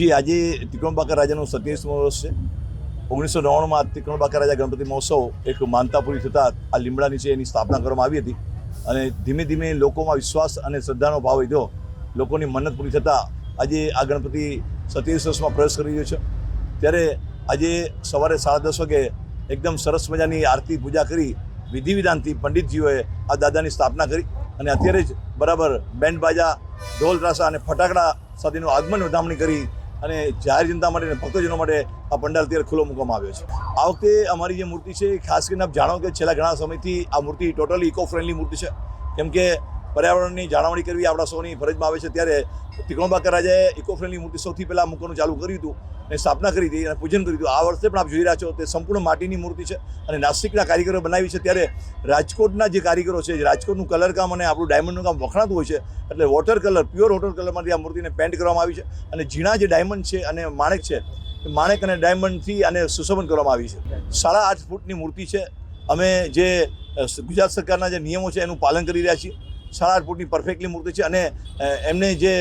જી, આજે ત્રિકોણબાકા રાજાનું સત્યાવીસમો વર્ષ છે. ઓગણીસો નવ્વાણુંમાં ત્રિકોણબાકા રાજા ગણપતિ મહોત્સવ એક માનતા પૂરી થતાં આ લીમડા નીચે એની સ્થાપના કરવામાં આવી હતી અને ધીમે ધીમે લોકોમાં વિશ્વાસ અને શ્રદ્ધાનો ભાવ વધ્યો. લોકોની મન્નત પૂરી થતાં આજે આ ગણપતિ સત્યાવીસ વર્ષમાં પ્રવેશ કરી રહ્યો છે. ત્યારે આજે સવારે સાડા દસ વાગે એકદમ સરસ મજાની આરતી પૂજા કરી વિધિ વિધાનથી પંડિતજીઓએ આ દાદાની સ્થાપના કરી અને અત્યારે જ બરાબર બેન્ડ બાજા ઢોલ ત્રાસા અને ફટાકડા સાથેનું આગમન વધામણી કરી અને જાહેર જનતા માટે અને ભક્તજનો માટે આ પંડાલ અત્યારે ખુલ્લો મૂકવામાં આવ્યો છે. આ વખતે અમારી જે મૂર્તિ છે ખાસ કરીને આપ જાણો કે છેલ્લા ઘણા સમયથી આ મૂર્તિ ટોટલી ઇકો ફ્રેન્ડલી મૂર્તિ છે. કેમ કે પર્યાવરણની જાળવણી કરવી આપણા સૌની ફરજમાં આવે છે. ત્યારે ત્રિકોણબાકા રાજાએ ઇકો ફ્રેન્ડલી મૂર્તિ સૌથી પહેલાં મૂકવાનું ચાલુ કર્યું હતું અને સ્થાપના કરી હતી અને પૂજન કર્યું હતું. આ વર્ષે પણ આપ જોઈ રહ્યા છો તે સંપૂર્ણ માટીની મૂર્તિ છે અને નાસિકના કારીગરો બનાવી છે. ત્યારે રાજકોટના જે કારીગરો છે રાજકોટનું કલર કામ અને આપણું ડાયમંડનું કામ વખણાતું હોય છે, એટલે વોટર કલર પ્યોર વોટર કલરમાંથી આ મૂર્તિને પેન્ટ કરવામાં આવી છે અને ઝીણા જે ડાયમંડ છે અને માણેક છે, એ માણેક અને ડાયમંડથી આને સુશોભન કરવામાં આવી છે. સાડા આઠ ફૂટની મૂર્તિ છે. અમે જે ગુજરાત સરકારના જે નિયમો છે એનું પાલન કરી રહ્યા છીએ. સાડા આઠ ફૂટની પરફેક્ટલી મૂર્તિ છે અને એમને જે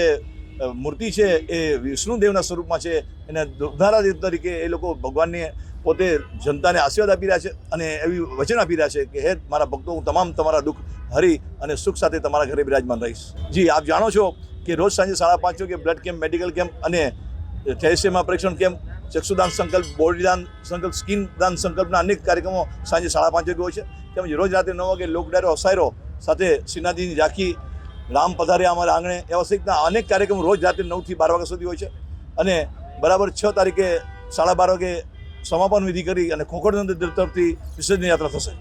મૂર્તિ છે એ વિષ્ણુદેવના સ્વરૂપમાં છે એને દુર્ધારા દેવ તરીકે એ લોકો ભગવાનને પોતે જનતાને આશીર્વાદ આપી રહ્યા છે અને એવી વચન આપી રહ્યા છે કે, હે મારા ભક્તો, હું તમામ તમારા દુઃખ હરી અને સુખ સાથે તમારા ઘરે બિરાજમાન રહીશ. જી, આપ જાણો છો કે રોજ સાંજે સાડા પાંચ વાગે બ્લડ કેમ્પ, મેડિકલ કેમ્પ અને થેલેસેમિયા પરીક્ષણ કેમ્પ, ચક્ષુદાન સંકલ્પ, બોડીદાન સંકલ્પ, સ્કિન દાન સંકલ્પના અનેક કાર્યક્રમો સાંજે સાડા પાંચ વાગે હોય છે. તેમજ રોજ રાત્રે નવ વાગે લોક ડાયરો અસાયરો સાથે શ્રીનાથજીની ઝાંખી રામ પધાર્યા અમારા આંગણે. એવા સહિતના અનેક કાર્યક્રમો રોજ રાત્રે નવથી બાર વાગ્યા સુધી હોય છે. અને બરાબર છ તારીખે સાડા બાર વાગે સમાપન વિધિ કરી અને ખોખડ તરફથી વિસર્જન યાત્રા થશે.